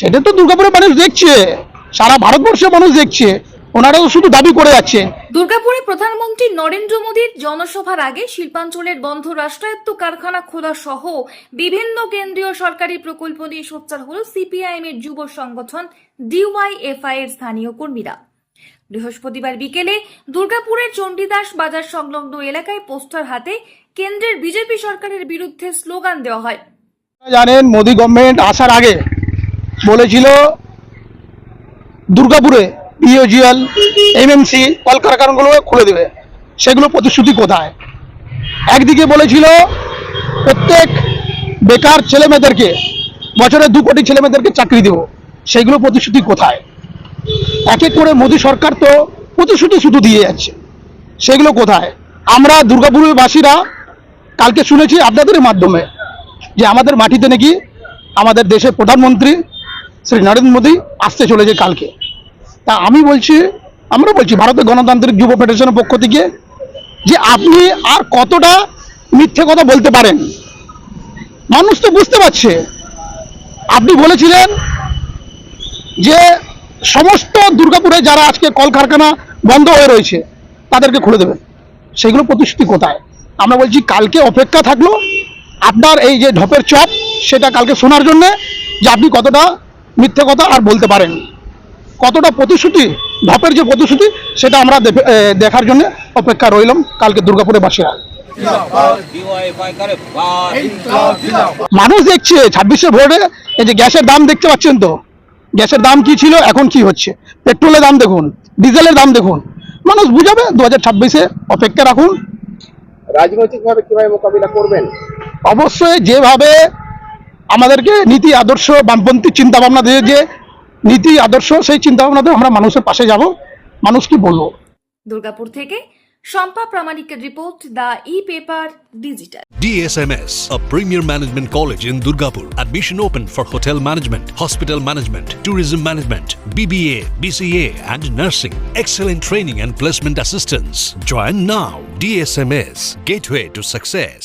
সেটা তো দুর্গাপুরের মানুষ দেখছে। সারা ভারতবর্ষের মানুষ দেখছে। ওনারা শুধু দাবি করে যাচ্ছে দুর্গাপুরে প্রধানমন্ত্রী নরেন্দ্র মোদীর জনসভার আগে শিল্পাঞ্চলের বন্ধ রাষ্ট্রায়ত্ত কারখানা খোলা সহ বিভিন্ন কেন্দ্রীয় সরকারি প্রকল্প নিয়ে সোচ্চার হল সিপিআইএম এর যুব সংগঠন ডিওয়াইএফআই এর স্থানীয় কর্মীরা। বৃহস্পতিবার বিকেলে দুর্গাপুরের চণ্ডীদাস বাজার সংলগ্ন এলাকায় পোস্টার হাতে কেন্দ্রের বিজেপি সরকারের বিরুদ্ধে স্লোগান দেওয়া হয়। জানেন মোদি গভর্নমেন্ট আসার আগে বলেছিল দুর্গাপুরে বিওজিএল এমএমসি কলকারখানাগুলো খুলে দেবে। সেগুলো প্রতিশ্রুতি কোথায়? একদিকে বলেছিল প্রত্যেক বেকার ছেলেমেয়েদেরকে, বছরে দু কোটি ছেলেমেয়েদেরকে চাকরি দেবো। সেগুলো প্রতিশ্রুতি কোথায়? এক এক করে মোদী সরকার তো প্রতিশ্রুতি শুধু দিয়ে যাচ্ছে। সেগুলো কোথায়? আমরা দুর্গাপুরের বাসীরা কালকে শুনেছি আপনাদের মাধ্যমে যে আমাদের মাটিতে নাকি আমাদের দেশের প্রধানমন্ত্রী শ্রী নরেন্দ্র মোদী আসতে চলেছে কালকে। তা আমি বলছি আমরা বলছি, ভারতের গণতান্ত্রিক যুব ফেডারেশনের পক্ষ থেকে যে আপনি আর কতটা মিথ্যে কথা বলতে পারেন। মানুষ তো বুঝতে পারছে। আপনি বলেছিলেন যে সমস্ত দুর্গাপুরে যারা আজকে কলকারখানা বন্ধ হয়ে রয়েছে, তাদেরকে খুলে দেবেন। সেগুলো প্রতিশ্রুতি কোথায়? আমরা বলছি, কালকে অপেক্ষা থাকল আপনার এই যে ঢপের চপ, সেটা কালকে শোনার জন্যে যে আপনি কতটা মিথ্যে কথা আর বলতে পারেন। কতটা প্রতিশ্রুতি ঢপের যে প্রতিশ্রুতি সেটা আমরা দেখে- দেখার জন্য অপেক্ষা রইলাম কালকে দুর্গাপুরে বাসীরা মানুষ দেখছে ছাব্বিশে ভোটে এই যে গ্যাসের দাম দেখতে পাচ্ছেন তো? গ্যাসের দাম কি ছিল এখন কি হচ্ছে? পেট্রোলের দাম দেখুন ডিজেলের দাম দেখুন। মানুষ বুঝাবে দু হাজার ছাব্বিশে অপেক্ষা রাখুন। রাজনৈতিকভাবে কীভাবে মোকাবিলা করবেন? অবশ্যই যেভাবে আমাদেরকে নীতি আদর্শ বামপন্থী চিন্তা ভাবনা দিয়ে যে নীতি আদর্শ সেই চিন্তা ভাবনাতে আমরা মানুষের পাশে যাব মানুষ কি বলব দুর্গাপুর থেকে Shampa প্রামাণিকের report the e paper digital DSMS, a premier management college in Durgapur. Admission open for hotel management, hospital management, tourism management, BBA, BCA, and nursing. Excellent training and placement assistance. Join now. DSMS, gateway to success.